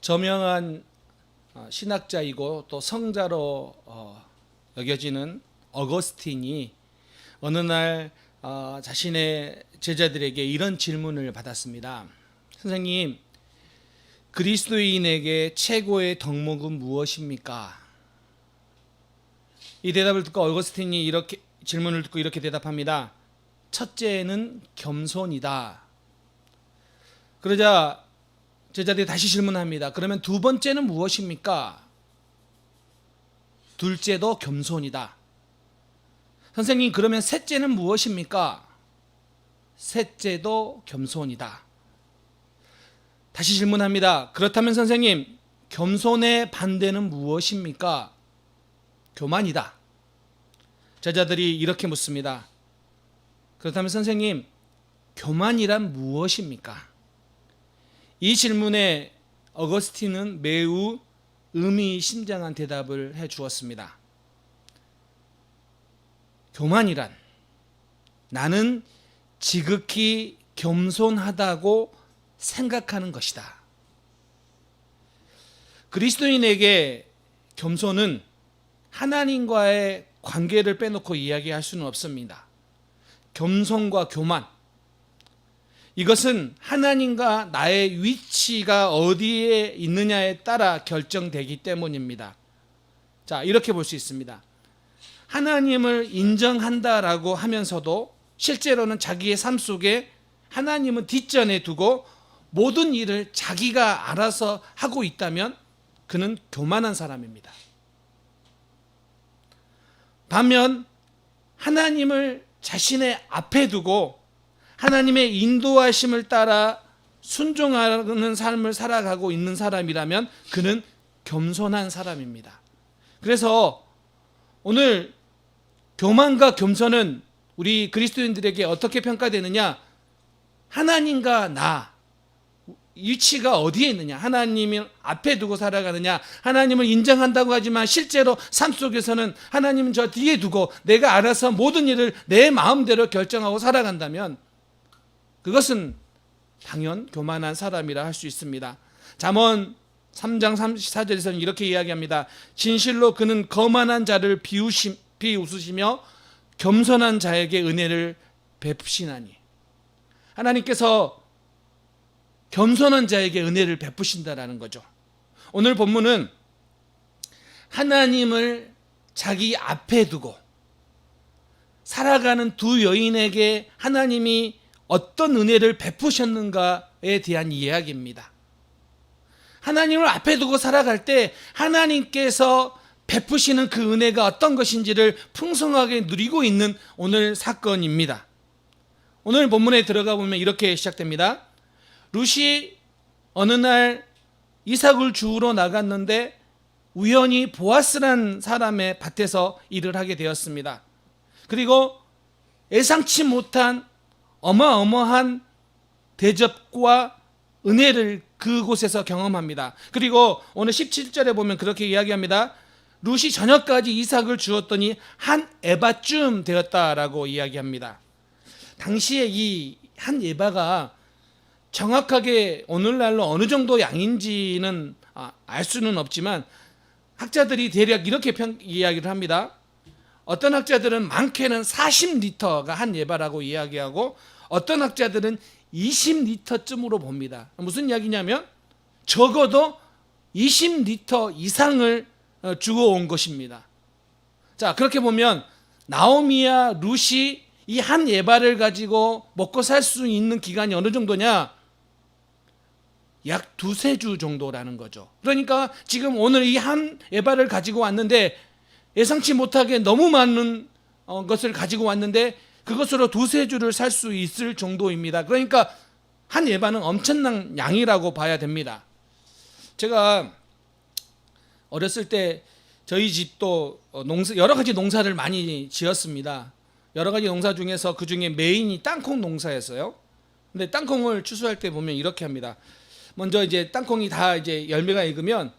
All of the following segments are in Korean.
저명한 어, 신학자이고 또 성자로 어, 여겨지는 어거스틴이 어느 날 어, 자신의 제자들에게 이런 질문을 받았습니다. 선생님, 그리스도인에게 최고의 덕목은 무엇입니까? 이 대답을 듣고 어거스틴이 이렇게 질문을 듣고 이렇게 대답합니다. 첫째는 겸손이다. 그러자 제자들이 다시 질문합니다. 그러면 두 번째는 무엇입니까? 둘째도 겸손이다. 선생님, 그러면 셋째는 무엇입니까? 셋째도 겸손이다. 다시 질문합니다. 그렇다면 선생님, 겸손의 반대는 무엇입니까? 교만이다. 제자들이 이렇게 묻습니다. 그렇다면 선생님, 교만이란 무엇입니까? 이 질문에 어거스틴은 매우 의미심장한 대답을 해 주었습니다. 교만이란 나는 지극히 겸손하다고 생각하는 것이다. 그리스도인에게 겸손은 하나님과의 관계를 빼놓고 이야기할 수는 없습니다. 겸손과 교만. 이것은 하나님과 나의 위치가 어디에 있느냐에 따라 결정되기 때문입니다. 자, 이렇게 볼 수 있습니다. 하나님을 인정한다라고 하면서도 실제로는 자기의 삶 속에 하나님은 뒷전에 두고 모든 일을 자기가 알아서 하고 있다면 그는 교만한 사람입니다. 반면 하나님을 자신의 앞에 두고 하나님의 인도하심을 따라 순종하는 삶을 살아가고 있는 사람이라면 그는 겸손한 사람입니다. 그래서 오늘 교만과 겸손은 우리 그리스도인들에게 어떻게 평가되느냐? 하나님과 나 위치가 어디에 있느냐? 하나님을 앞에 두고 살아가느냐? 하나님을 인정한다고 하지만 실제로 삶 속에서는 하나님은 저 뒤에 두고 내가 알아서 모든 일을 내 마음대로 결정하고 살아간다면 그것은 당연 교만한 사람이라 할 수 있습니다. 잠언 3장 34절에서는 이렇게 이야기합니다. 진실로 그는 거만한 자를 비우시, 비웃으시며 겸손한 자에게 은혜를 베푸시나니. 하나님께서 겸손한 자에게 은혜를 베푸신다라는 거죠. 오늘 본문은 하나님을 자기 앞에 두고 살아가는 두 여인에게 하나님이 어떤 은혜를 베푸셨는가에 대한 이야기입니다. 하나님을 앞에 두고 살아갈 때 하나님께서 베푸시는 그 은혜가 어떤 것인지를 풍성하게 누리고 있는 오늘 사건입니다. 오늘 본문에 들어가 보면 이렇게 시작됩니다. 룻이 어느 날 이삭을 주우러 나갔는데 우연히 보아스란 사람의 밭에서 일을 하게 되었습니다. 그리고 예상치 못한 어마어마한 대접과 은혜를 그곳에서 경험합니다. 그리고 오늘 17절에 보면 그렇게 이야기합니다. 룻이 저녁까지 이삭을 주었더니 한 에바쯤 되었다라고 이야기합니다. 당시에 이 한 에바가 정확하게 오늘날로 어느 정도 양인지는 아, 알 수는 없지만 학자들이 대략 이렇게 평, 이야기를 합니다. 어떤 학자들은 많게는 40리터가 한 예바라고 이야기하고 어떤 학자들은 20리터쯤으로 봅니다. 무슨 이야기냐면 적어도 20리터 이상을 어, 주고 온 것입니다. 자, 그렇게 보면 나오미와 룻이 이한 예바를 가지고 먹고 살 수 있는 기간이 어느 정도냐? 약 두세 주 정도라는 거죠. 그러니까 지금 오늘 이 한 예바를 가지고 왔는데 예상치 못하게 너무 많은 어, 것을 가지고 왔는데 그것으로 두세 주를 살 수 있을 정도입니다. 그러니까 한 예바는 엄청난 양이라고 봐야 됩니다. 제가 어렸을 때 저희 집도 어, 농사, 여러 가지 농사를 많이 지었습니다. 여러 가지 농사 중에서 그 중에 메인이 땅콩 농사였어요. 근데 땅콩을 추수할 때 보면 이렇게 합니다. 먼저 이제 땅콩이 다 이제 열매가 익으면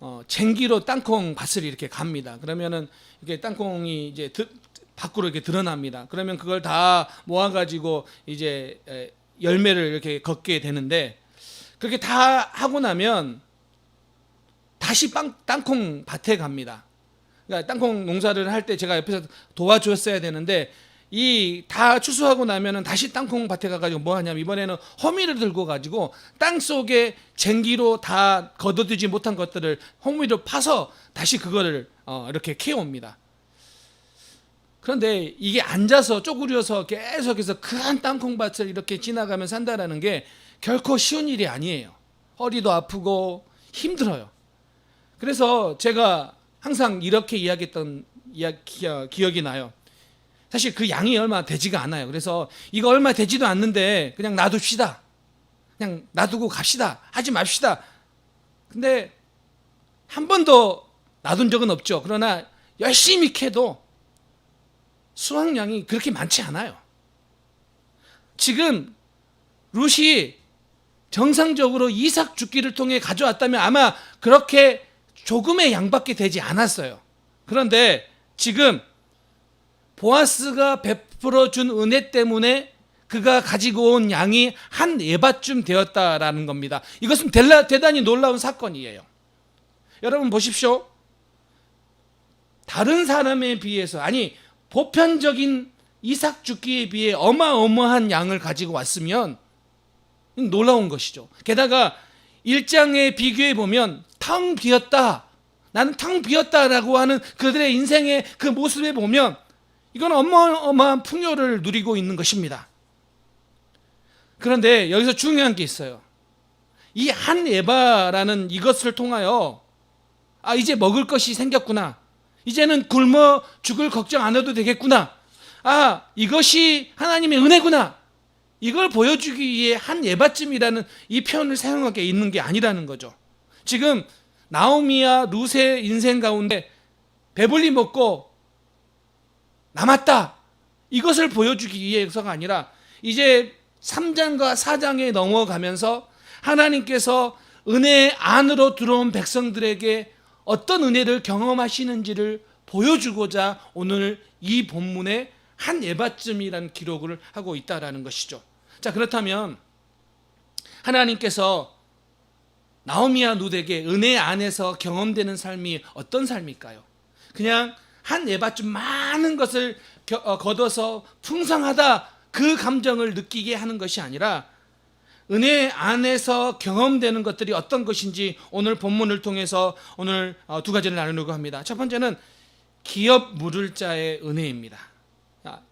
어, 쟁기로 땅콩 밭을 이렇게 갑니다. 그러면은 이게 땅콩이 이제 드, 밖으로 이렇게 드러납니다. 그러면 그걸 다 모아가지고 이제 에, 열매를 이렇게 걷게 되는데 그렇게 다 하고 나면 다시 빵, 땅콩 밭에 갑니다. 그러니까 땅콩 농사를 할 때 제가 옆에서 도와줬어야 되는데 이 다 추수하고 나면은 다시 땅콩 밭에 가가지고 뭐 하냐면 이번에는 호미를 들고 가지고 땅 속에 쟁기로 다 걷어들지 못한 것들을 호미로 파서 다시 그거를 어, 이렇게 키워옵니다. 그런데 이게 앉아서 쪼그려서 계속해서 큰 땅콩밭을 이렇게 지나가면서 산다라는 게 결코 쉬운 일이 아니에요. 허리도 아프고 힘들어요. 그래서 제가 항상 이렇게 이야기했던 이야기, 기억이 나요. 사실 그 양이 얼마 되지가 않아요. 그래서 이거 얼마 되지도 않는데 그냥 놔둡시다. 그냥 놔두고 갑시다. 하지 맙시다. 근데 한 번도 놔둔 적은 없죠. 그러나 열심히 캐도 수확량이 그렇게 많지 않아요. 지금 룻이 정상적으로 이삭 죽기를 통해 가져왔다면 아마 그렇게 조금의 양밖에 되지 않았어요. 그런데 지금 보아스가 베풀어 준 은혜 때문에 그가 가지고 온 양이 한 예밭쯤 되었다라는 겁니다. 이것은 대단히 놀라운 사건이에요. 여러분 보십시오. 다른 사람에 비해서 아니 보편적인 이삭 죽기에 비해 어마어마한 양을 가지고 왔으면 놀라운 것이죠. 게다가 일장에 비교해 보면 텅 비었다. 나는 텅 비었다라고 하는 그들의 인생의 그 모습에 보면 이건 어마어마한 풍요를 누리고 있는 것입니다. 그런데 여기서 중요한 게 있어요. 이 한 에바라는 이것을 통하여 아 이제 먹을 것이 생겼구나. 이제는 굶어 죽을 걱정 안 해도 되겠구나. 아 이것이 하나님의 은혜구나. 이걸 보여주기 위해 한 예밭쯤이라는 이 표현을 사용하게 있는 게 아니라는 거죠. 지금 나오미와 룻의 인생 가운데 배불리 먹고 남았다. 이것을 보여주기 위해서가 아니라 이제 3장과 4장에 넘어가면서 하나님께서 은혜 안으로 들어온 백성들에게 어떤 은혜를 경험하시는지를 보여주고자 오늘 이 본문에 한 예밭쯤이라는 기록을 하고 있다라는 것이죠. 자, 그렇다면 하나님께서 나오미와 룻에게 은혜 안에서 경험되는 삶이 어떤 삶일까요? 그냥 한 예밭쯤 많은 것을 겨- 어, 거둬서 풍성하다 그 감정을 느끼게 하는 것이 아니라 은혜 안에서 경험되는 것들이 어떤 것인지 오늘 본문을 통해서 오늘 어, 두 가지를 나누려고 합니다. 첫 번째는 기업 물을 자의 은혜입니다. 자,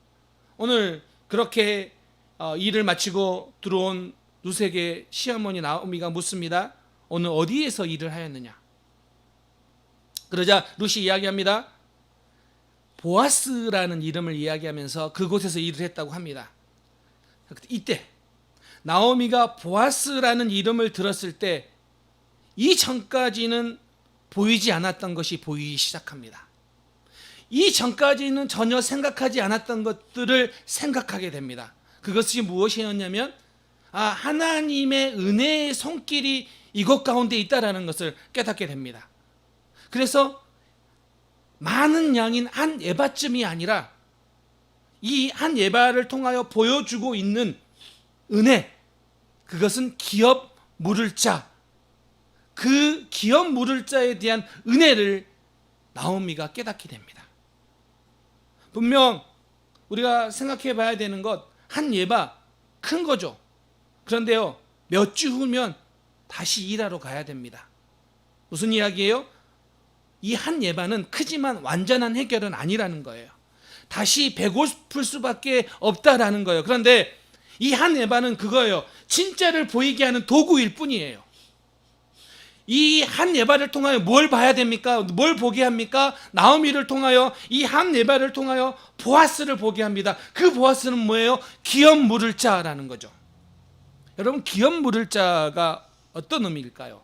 오늘 그렇게 어, 일을 마치고 들어온 룻에게 시어머니 나오미가 묻습니다. 오늘 어디에서 일을 하였느냐? 그러자 룻이 이야기합니다. 보아스라는 이름을 이야기하면서 그곳에서 일을 했다고 합니다. 이때 나오미가 보아스라는 이름을 들었을 때 이 전까지는 보이지 않았던 것이 보이기 시작합니다. 이 전까지는 전혀 생각하지 않았던 것들을 생각하게 됩니다. 그것이 무엇이었냐면 아 하나님의 은혜의 손길이 이곳 가운데 있다라는 것을 깨닫게 됩니다. 그래서 많은 양인 한 예바쯤이 아니라 이 한 예바를 통하여 보여주고 있는 은혜 그것은 기업 물을 자 그 기업 물을 자에 대한 은혜를 나오미가 깨닫게 됩니다. 분명 우리가 생각해 봐야 되는 것 한 예바 큰 거죠. 그런데요. 몇 주 후면 다시 일하러 가야 됩니다. 무슨 이야기예요? 이 한 예바는 크지만 완전한 해결은 아니라는 거예요. 다시 배고플 수밖에 없다라는 거예요. 그런데 이 한 예바는 그거예요. 진짜를 보이게 하는 도구일 뿐이에요. 이 한 예바를 통하여 뭘 봐야 됩니까? 뭘 보게 합니까? 나오미를 통하여 이 한 예바를 통하여 보아스를 보게 합니다. 그 보아스는 뭐예요? 기업 물을 자라는 거죠. 여러분 기업 물을 자가 어떤 의미일까요?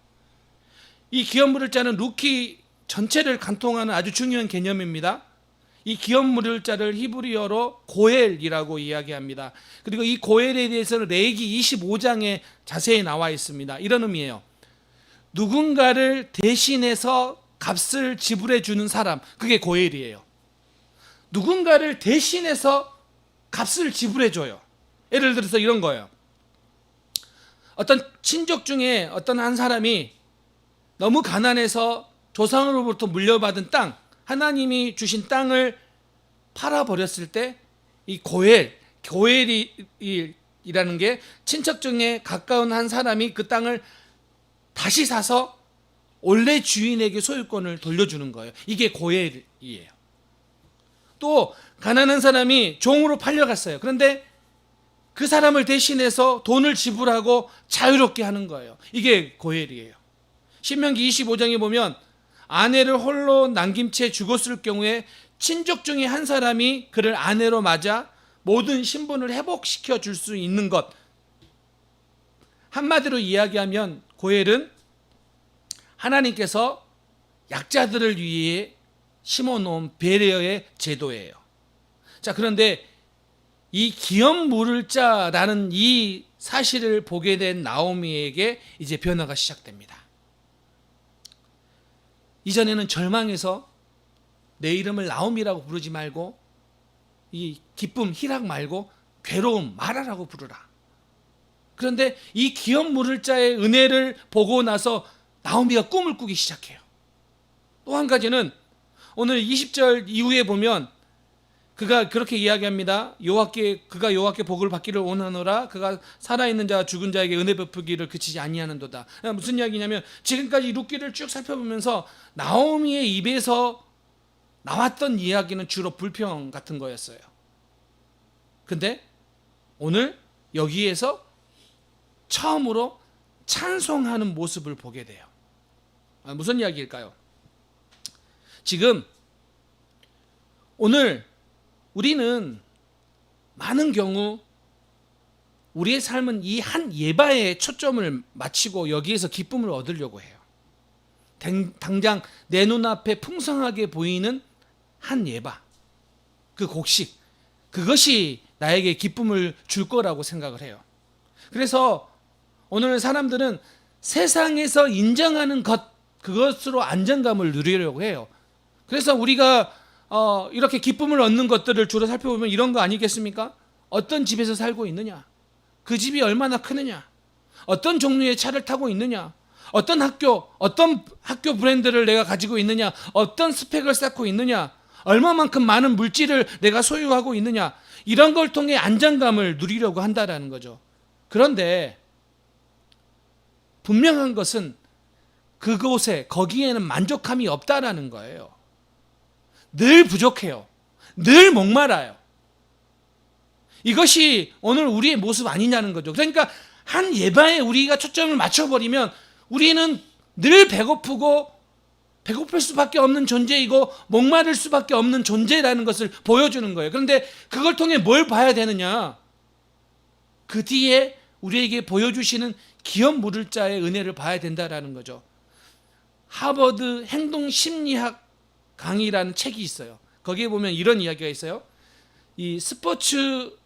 이 기업 물을 자는 루키 전체를 관통하는 아주 중요한 개념입니다. 이 기업 물을 자를 히브리어로 고엘이라고 이야기합니다. 그리고 이 고엘에 대해서는 레이기 25장에 자세히 나와 있습니다. 이런 의미예요. 누군가를 대신해서 값을 지불해 주는 사람, 그게 고엘이에요. 누군가를 대신해서 값을 지불해 줘요. 예를 들어서 이런 거예요. 어떤 친족 중에 어떤 한 사람이 너무 가난해서 조상으로부터 물려받은 땅, 하나님이 주신 땅을 팔아버렸을 때 이 고엘, 고엘이라는 게 친척 중에 가까운 한 사람이 그 땅을 다시 사서 원래 주인에게 소유권을 돌려주는 거예요. 이게 고엘이에요. 또 가난한 사람이 종으로 팔려갔어요. 그런데 그 사람을 대신해서 돈을 지불하고 자유롭게 하는 거예요. 이게 고엘이에요. 신명기 25장에 보면 아내를 홀로 남김 채 죽었을 경우에 친족 중에 한 사람이 그를 아내로 맞아 모든 신분을 회복시켜 줄 수 있는 것. 한마디로 이야기하면 고엘은 하나님께서 약자들을 위해 심어 놓은 배려의 제도예요. 자, 그런데 이 기업 물을 자라는 이 사실을 보게 된 나오미에게 이제 변화가 시작됩니다. 이전에는 절망해서 내 이름을 나오미라고 부르지 말고 이 기쁨 희락 말고 괴로움 마라라고 부르라. 그런데 이 기업 물을 자의 은혜를 보고 나서 나오미가 꿈을 꾸기 시작해요. 또 한 가지는 오늘 20절 이후에 보면 그가 그렇게 이야기합니다. 여호와께 그가 여호와께 복을 받기를 원하노라. 그가 살아 있는 자 죽은 자에게 은혜 베푸기를 그치지 아니하는도다. 무슨 이야기냐면 지금까지 룻기를 쭉 살펴보면서 나오미의 입에서 나왔던 이야기는 주로 불평 같은 거였어요. 근데 오늘 여기에서 처음으로 찬송하는 모습을 보게 돼요. 아, 무슨 이야기일까요? 지금 오늘 우리는 많은 경우 우리의 삶은 이 한 예바에 초점을 맞추고 여기에서 기쁨을 얻으려고 해요. 당- 당장 내 눈앞에 풍성하게 보이는 한 예바, 그 곡식, 그것이 나에게 기쁨을 줄 거라고 생각을 해요. 그래서 오늘 사람들은 세상에서 인정하는 것, 그것으로 안정감을 누리려고 해요. 그래서 우리가 어, 이렇게 기쁨을 얻는 것들을 주로 살펴보면 이런 거 아니겠습니까? 어떤 집에서 살고 있느냐? 그 집이 얼마나 크느냐? 어떤 종류의 차를 타고 있느냐? 어떤 학교, 어떤 학교 브랜드를 내가 가지고 있느냐? 어떤 스펙을 쌓고 있느냐? 얼마만큼 많은 물질을 내가 소유하고 있느냐? 이런 걸 통해 안정감을 누리려고 한다라는 거죠. 그런데 분명한 것은 그곳에 거기에는 만족함이 없다라는 거예요. 늘 부족해요. 늘 목말아요. 이것이 오늘 우리의 모습 아니냐는 거죠. 그러니까 한 예바에 우리가 초점을 맞춰버리면 우리는 늘 배고프고 배고플 수밖에 없는 존재이고 목마를 수밖에 없는 존재라는 것을 보여주는 거예요. 그런데 그걸 통해 뭘 봐야 되느냐? 그 뒤에 우리에게 보여주시는 기업 물을 자의 은혜를 봐야 된다라는 거죠. 하버드 행동 심리학 강의라는 책이 있어요. 거기에 보면 이런 이야기가 있어요. 이 스포츠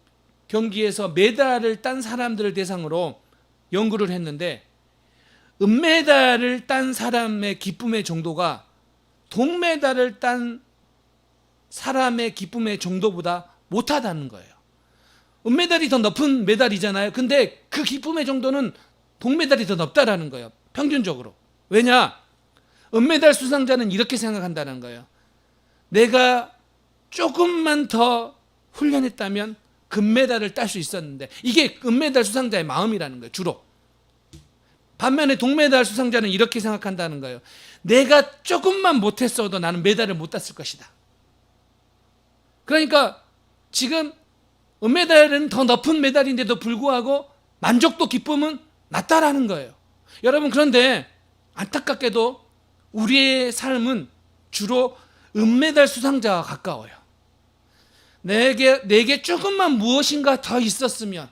경기에서 메달을 딴 사람들을 대상으로 연구를 했는데 은메달을 딴 사람의 기쁨의 정도가 동메달을 딴 사람의 기쁨의 정도보다 못하다는 거예요. 은메달이 더 높은 메달이잖아요. 근데 그 기쁨의 정도는 동메달이 더 높다라는 거예요. 평균적으로. 왜냐? 은메달 수상자는 이렇게 생각한다는 거예요. 내가 조금만 더 훈련했다면 금메달을 딸 수 있었는데 이게 은메달 수상자의 마음이라는 거예요. 주로. 반면에 동메달 수상자는 이렇게 생각한다는 거예요. 내가 조금만 못했어도 나는 메달을 못 땄을 것이다. 그러니까 지금 은메달은 더 높은 메달인데도 불구하고 만족도 기쁨은 낮다라는 거예요. 여러분 그런데 안타깝게도 우리의 삶은 주로 은메달 수상자와 가까워요. 내게 내게 조금만 무엇인가 더 있었으면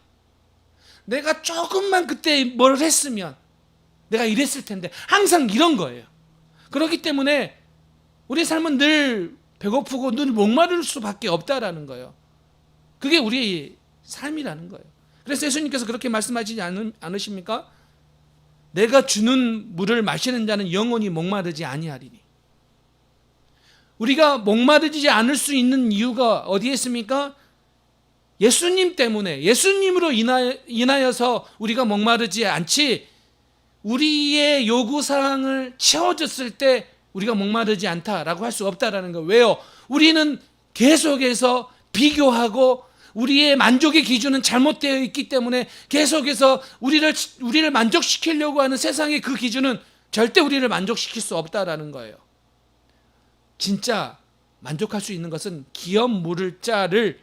내가 조금만 그때 뭘 했으면 내가 이랬을 텐데 항상 이런 거예요. 그렇기 때문에 우리 삶은 늘 배고프고 늘 목마를 수밖에 없다라는 거예요. 그게 우리의 삶이라는 거예요. 그래서 예수님께서 그렇게 말씀하시지 않, 않으십니까? 내가 주는 물을 마시는 자는 영원히 목마르지 아니하리니. 우리가 목마르지 않을 수 있는 이유가 어디에 있습니까? 예수님 때문에 예수님으로 인하여, 인하여서 우리가 목마르지 않지 우리의 요구 사항을 채워줬을 때 우리가 목마르지 않다라고 할 수 없다라는 거. 왜요? 우리는 계속해서 비교하고 우리의 만족의 기준은 잘못되어 있기 때문에 계속해서 우리를 우리를 만족시키려고 하는 세상의 그 기준은 절대 우리를 만족시킬 수 없다라는 거예요. 진짜 만족할 수 있는 것은 기업 물을 자를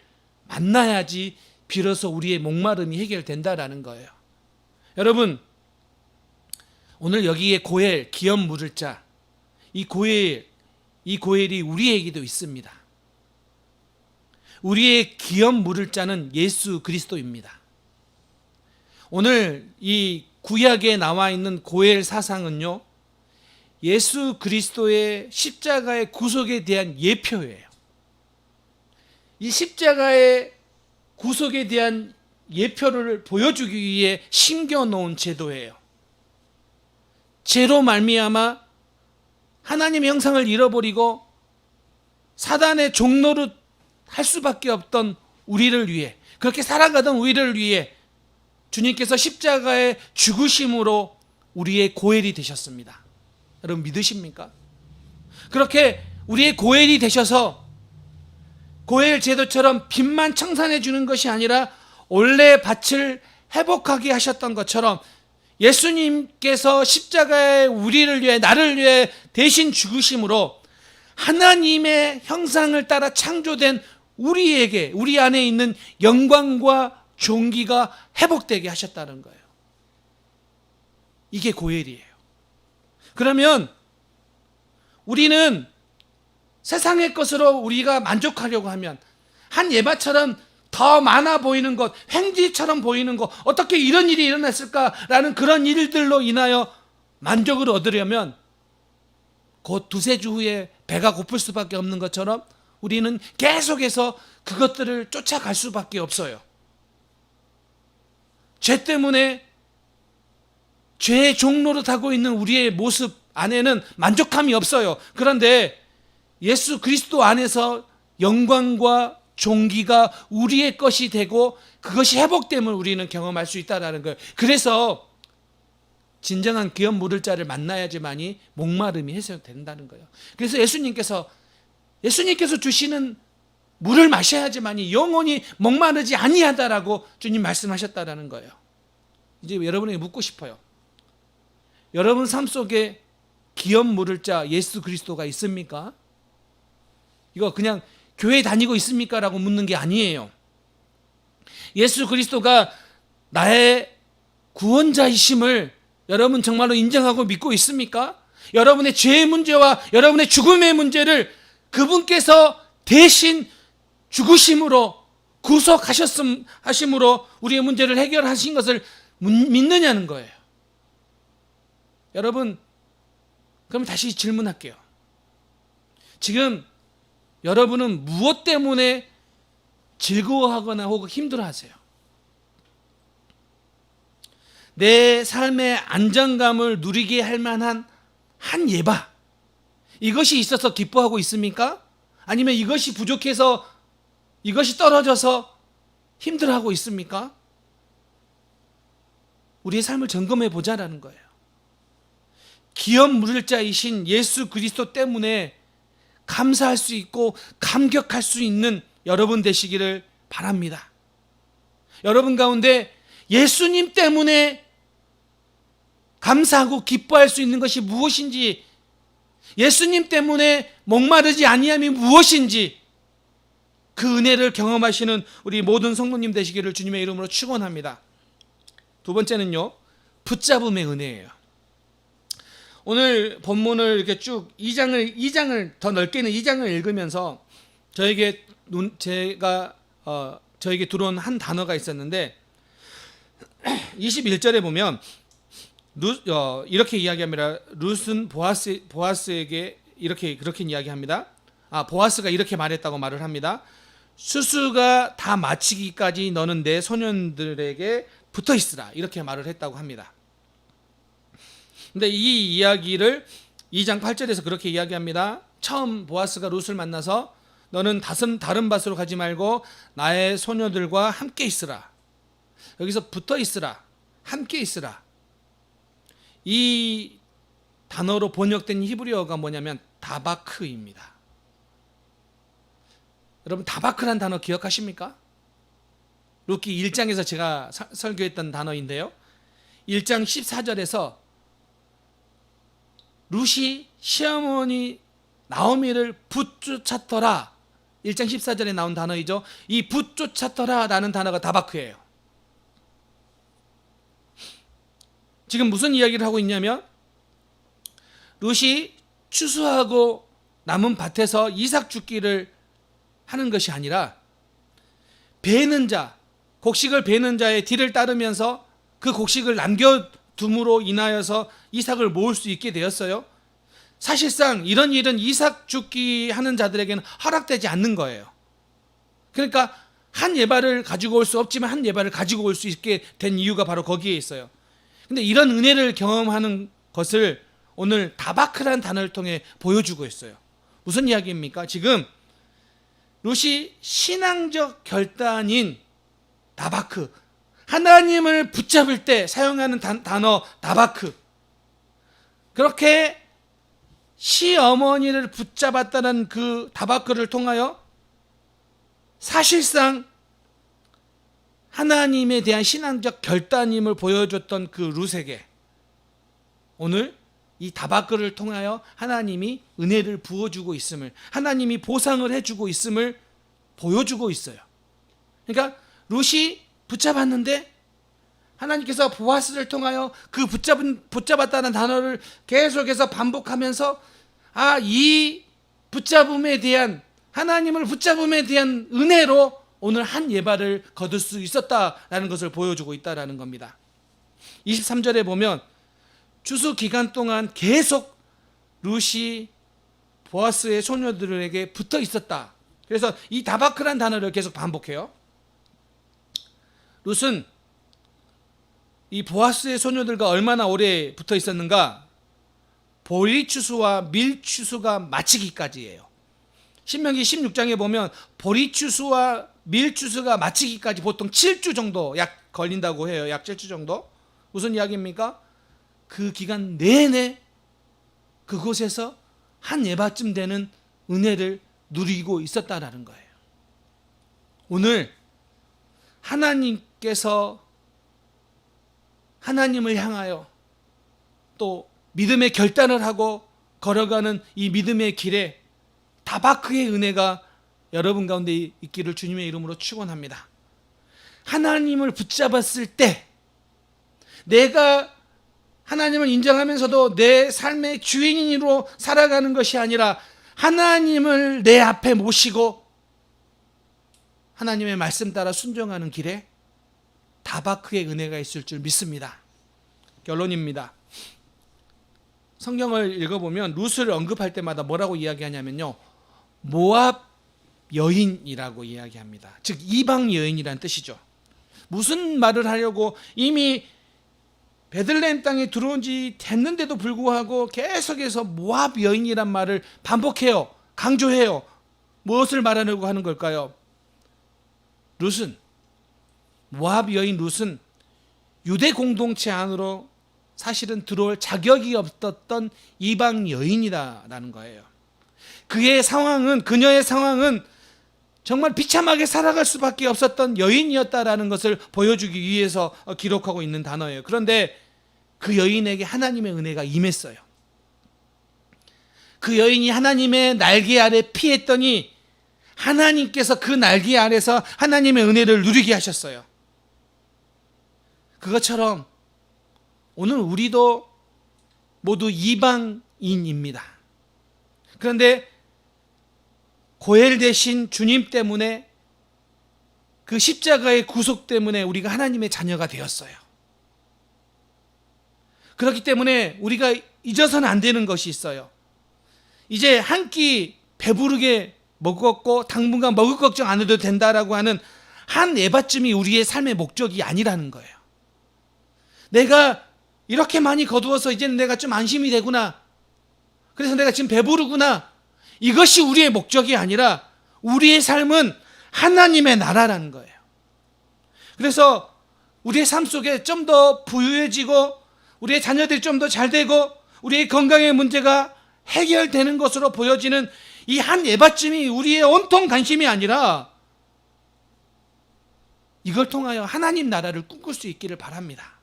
만나야지 비로소 우리의 목마름이 해결된다라는 거예요. 여러분 오늘 여기에 고엘 기업 물을 자이 고엘 이 고엘이 우리에게도 있습니다. 우리의 기업 물을 자는 예수 그리스도입니다. 오늘 이 구약에 나와 있는 고엘 사상은요. 예수 그리스도의 십자가의 구속에 대한 예표예요. 이 십자가의 구속에 대한 예표를 보여주기 위해 심겨 놓은 제도예요. 죄로 말미암아 하나님의 형상을 잃어버리고 사단의 종로로 할 수밖에 없던 우리를 위해 그렇게 살아가던 우리를 위해 주님께서 십자가의 죽으심으로 우리의 고엘이 되셨습니다. 여러분 믿으십니까? 그렇게 우리의 고엘이 되셔서 고엘 제도처럼 빚만 청산해 주는 것이 아니라 원래 밭을 회복하게 하셨던 것처럼 예수님께서 십자가에 우리를 위해 나를 위해 대신 죽으심으로 하나님의 형상을 따라 창조된 우리에게 우리 안에 있는 영광과 존귀가 회복되게 하셨다는 거예요. 이게 고엘이에요. 그러면 우리는 세상의 것으로 우리가 만족하려고 하면 한 예바처럼 더 많아 보이는 것, 횡지처럼 보이는 것, 어떻게 이런 일이 일어났을까라는 그런 일들로 인하여 만족을 얻으려면 곧 두세 주 후에 배가 고플 수밖에 없는 것처럼 우리는 계속해서 그것들을 쫓아갈 수밖에 없어요. 죄 때문에 죄의 종로로 타고 있는 우리의 모습 안에는 만족함이 없어요. 그런데 예수 그리스도 안에서 영광과 종기가 우리의 것이 되고 그것이 회복됨을 우리는 경험할 수 있다라는 거예요. 그래서 진정한 기업 물을 자를 만나야지만이 목마름이 해소된다는 거예요. 그래서 예수님께서 예수님께서 주시는 물을 마셔야지만이 영원히 목마르지 아니하다라고 주님 말씀하셨다라는 거예요. 이제 여러분에게 묻고 싶어요. 여러분 삶 속에 기업 물을 자 예수 그리스도가 있습니까? 이거 그냥 교회 다니고 있습니까? 라고 묻는 게 아니에요. 예수 그리스도가 나의 구원자이심을 여러분 정말로 인정하고 믿고 있습니까? 여러분의 죄의 문제와 여러분의 죽음의 문제를 그분께서 대신 죽으심으로 구속하셨음 하심으로 우리의 문제를 해결하신 것을 믿느냐는 거예요. 여러분 그럼 다시 질문할게요. 지금 여러분은 무엇 때문에 즐거워하거나 혹은 힘들어하세요? 내 삶의 안정감을 누리게 할 만한 한 예바 이것이 있어서 기뻐하고 있습니까? 아니면 이것이 부족해서 이것이 떨어져서 힘들어하고 있습니까? 우리의 삶을 점검해 보자라는 거예요. 기업 물을 자이신 예수 그리스도 때문에 감사할 수 있고 감격할 수 있는 여러분 되시기를 바랍니다. 여러분 가운데 예수님 때문에 감사하고 기뻐할 수 있는 것이 무엇인지 예수님 때문에 목마르지 아니함이 무엇인지 그 은혜를 경험하시는 우리 모든 성도님 되시기를 주님의 이름으로 축원합니다. 두 번째는요. 붙잡음의 은혜예요. 오늘 본문을 이렇게 쭉 2장을 2장을 더 넓게는 2장을 읽으면서 저에게 눈 제가 어 저에게 들어온 한 단어가 있었는데 21절에 보면 루, 어, 이렇게 이야기합니다. 룻은 보아스 보아스에게 이렇게 그렇게 이야기합니다. 아 보아스가 이렇게 말했다고 말을 합니다. 수수가 다 마치기까지 너는 내 소년들에게 붙어 있으라 이렇게 말을 했다고 합니다. 근데 이 이야기를 2장 8절에서 그렇게 이야기합니다. 처음 보아스가 룻을 만나서 너는 다른 다른 밭으로 가지 말고 나의 소녀들과 함께 있으라. 여기서 붙어 있으라. 함께 있으라. 이 단어로 번역된 히브리어가 뭐냐면 다바크입니다. 여러분 다바크란 단어 기억하십니까? 루키 1장에서 제가 사- 설교했던 단어인데요. 1장 14절에서 룻이 시어머니 나오미를 붙쫓았더라. 1장 14절에 나온 단어이죠. 이 붙쫓았더라라는 단어가 다바크예요. 지금 무슨 이야기를 하고 있냐면 룻이 추수하고 남은 밭에서 이삭 죽기를 하는 것이 아니라 베는 자, 곡식을 베는 자의 뒤를 따르면서 그 곡식을 남겨둠으로 인하여서 이삭을 모을 수 있게 되었어요. 사실상 이런 일은 이삭 죽기 하는 자들에게는 허락되지 않는 거예요. 그러니까 한 예발을 가지고 올 수 없지만 한 예발을 가지고 올 수 있게 된 이유가 바로 거기에 있어요. 근데 이런 은혜를 경험하는 것을 오늘 다바크라는 단어를 통해 보여주고 있어요. 무슨 이야기입니까? 지금 롯이 신앙적 결단인 다바크 하나님을 붙잡을 때 사용하는 단, 단어 다바크 그렇게 시어머니를 붙잡았다는 그 다바크를 통하여 사실상 하나님에 대한 신앙적 결단임을 보여줬던 그 룻에게 오늘 이 다바크를 통하여 하나님이 은혜를 부어주고 있음을 하나님이 보상을 해주고 있음을 보여주고 있어요. 그러니까 룻이 붙잡았는데 하나님께서 보아스를 통하여 그 붙잡은 붙잡았다는 단어를 계속해서 반복하면서 아 이 붙잡음에 대한 하나님을 붙잡음에 대한 은혜로 오늘 한 예발을 거둘 수 있었다라는 것을 보여주고 있다라는 겁니다. 23절에 보면 추수 기간 동안 계속 룻이 보아스의 소녀들에게 붙어 있었다. 그래서 이 다바크란 단어를 계속 반복해요. 룻은 이 보아스의 소녀들과 얼마나 오래 붙어 있었는가? 보리 추수와 밀 추수가 마치기까지예요. 신명기 16장에 보면 보리 추수와 밀 추수가 마치기까지 보통 7주 정도 약 걸린다고 해요. 약 7주 정도. 무슨 이야기입니까? 그 기간 내내 그곳에서 한 예바쯤 되는 은혜를 누리고 있었다라는 거예요. 오늘 하나님께서 하나님을 향하여 또 믿음의 결단을 하고 걸어가는 이 믿음의 길에 다바크의 은혜가 여러분 가운데 있기를 주님의 이름으로 축원합니다. 하나님을 붙잡았을 때 내가 하나님을 인정하면서도 내 삶의 주인으로 살아가는 것이 아니라 하나님을 내 앞에 모시고 하나님의 말씀 따라 순종하는 길에 다바크의 은혜가 있을 줄 믿습니다. 결론입니다. 성경을 읽어보면 룻을 언급할 때마다 뭐라고 이야기하냐면요. 모압 여인이라고 이야기합니다. 즉 이방 여인이란 뜻이죠. 무슨 말을 하려고 이미 베들레헴 땅에 들어온 지 됐는데도 불구하고 계속해서 모압 여인이란 말을 반복해요. 강조해요. 무엇을 말하려고 하는 걸까요? 룻은 모압 여인 룻은 유대 공동체 안으로 사실은 들어올 자격이 없었던 이방 여인이다라는 거예요. 그의 상황은 그녀의 상황은 정말 비참하게 살아갈 수밖에 없었던 여인이었다라는 것을 보여주기 위해서 기록하고 있는 단어예요. 그런데 그 여인에게 하나님의 은혜가 임했어요. 그 여인이 하나님의 날개 아래 피했더니 하나님께서 그 날개 아래서 하나님의 은혜를 누리게 하셨어요. 그것처럼 오늘 우리도 모두 이방인입니다. 그런데 고엘 대신 주님 때문에 그 십자가의 구속 때문에 우리가 하나님의 자녀가 되었어요. 그렇기 때문에 우리가 잊어서는 안 되는 것이 있어요. 이제 한 끼 배부르게 먹었고 당분간 먹을 걱정 안 해도 된다라고 하는 한 에바쯤이 우리의 삶의 목적이 아니라는 거예요. 내가 이렇게 많이 거두어서 이제는 내가 좀 안심이 되구나. 그래서 내가 지금 배부르구나. 이것이 우리의 목적이 아니라 우리의 삶은 하나님의 나라라는 거예요. 그래서 우리의 삶 속에 좀 더 부유해지고 우리의 자녀들이 좀 더 잘 되고 우리의 건강의 문제가 해결되는 것으로 보여지는 이 한 예받침이 우리의 온통 관심이 아니라 이걸 통하여 하나님 나라를 꿈꿀 수 있기를 바랍니다.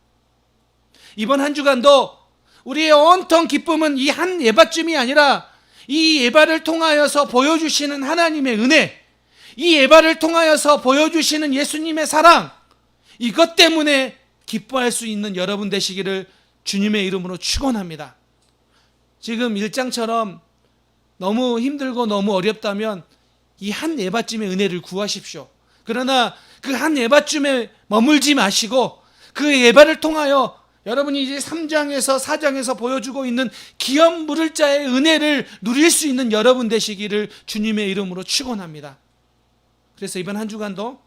이번 한 주간도 우리의 온통 기쁨은 이 한 예받침이 아니라 이 예발을 통하여서 보여주시는 하나님의 은혜, 이 예발을 통하여서 보여주시는 예수님의 사랑, 이것 때문에 기뻐할 수 있는 여러분 되시기를 주님의 이름으로 축원합니다. 지금 일장처럼 너무 힘들고 너무 어렵다면 이 한 예받침의 은혜를 구하십시오. 그러나 그 한 예받침에 머물지 마시고 그 예발을 통하여 여러분이 이제 3장에서 4장에서 보여주고 있는 기업 물을 자의 은혜를 누릴 수 있는 여러분 되시기를 주님의 이름으로 축원합니다. 그래서 이번 한 주간도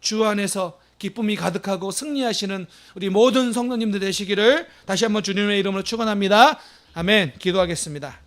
주 안에서 기쁨이 가득하고 승리하시는 우리 모든 성도님들 되시기를 다시 한번 주님의 이름으로 축원합니다. 아멘. 기도하겠습니다.